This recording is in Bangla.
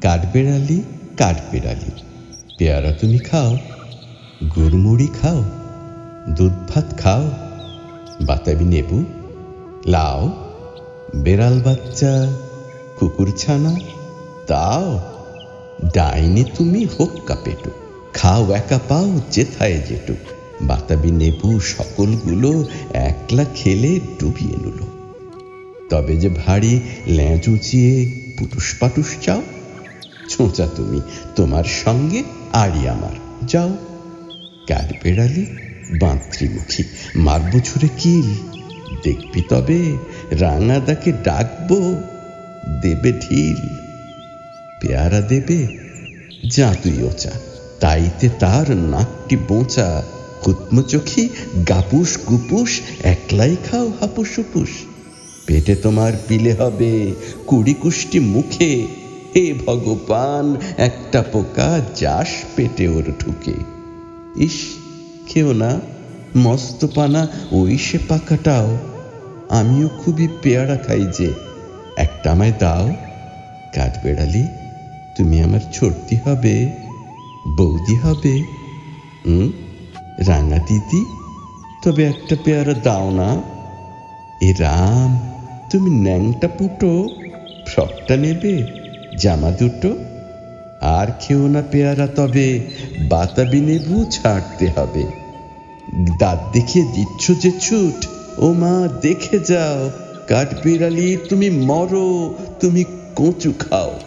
কাঠবেড়ালি কাঠবেড়ালি। পেয়ারা তুমি খাও, গুড়মুড়ি খাও, দুধ ভাত খাও, বাতাবি নেবু লাও, বেড়াল বাচ্চা, কুকুর ছানা তাও ডাইনে তুমি হোক কাপেটো, খাও একা পাও যেথায় যেটুক বাতাবি নেবু সকলগুলো একলা খেলে ডুবিয়ে নুলো তবে যে ভারী ল্যাঁচ উঁচিয়ে পুটুস পাটুস চাও, ছোঁচা তুমি, তোমার সঙ্গে আড়ি আমার, যাও। কার বেড়ালি, বাঁত্রিমুখী মারব ছুড়ে কিল, দেখবি তবে রাঙাদাকে ডাকবো, দেবে ঢিল। পেয়ারা দেবে যা তুই ওচা, তাইতে তার নাকটি বোঁচা কুৎমচোখী গাপুস গুপুস, একলাই খাও হাপুস হুপুস পেটে তোমার পিলে হবে কুড়ি কুষ্টি মুখে। হে ভগবান, একটা পোকা যাস পেটে ওর ঢুকে। ইস, খেও না, মস্ত পানা, ওই সে পাকাটাও। আমিও খুবই পেয়ারা খাই যে। একটা আমায় দাও কাঠ বেড়ালি তুমি আমার ছোট্টি হবে, বৌদি হবে হুম রাঙা দিদি, তবে একটা পেয়ারা দাও না। এ রাম তুমি ন্যাংটা পুটো, ফ্রকটা নেবে, জামা দুটো, আর খেও না পেয়ারা তবে, বাতাবি নেবু ছাড়তে হবে। দাঁত দেখিয়ে দিচ্ছ যে ছুট, ও মা দেখে যাও কাঠ বিড়ালি তুমি মরো, তুমি কচু খাও।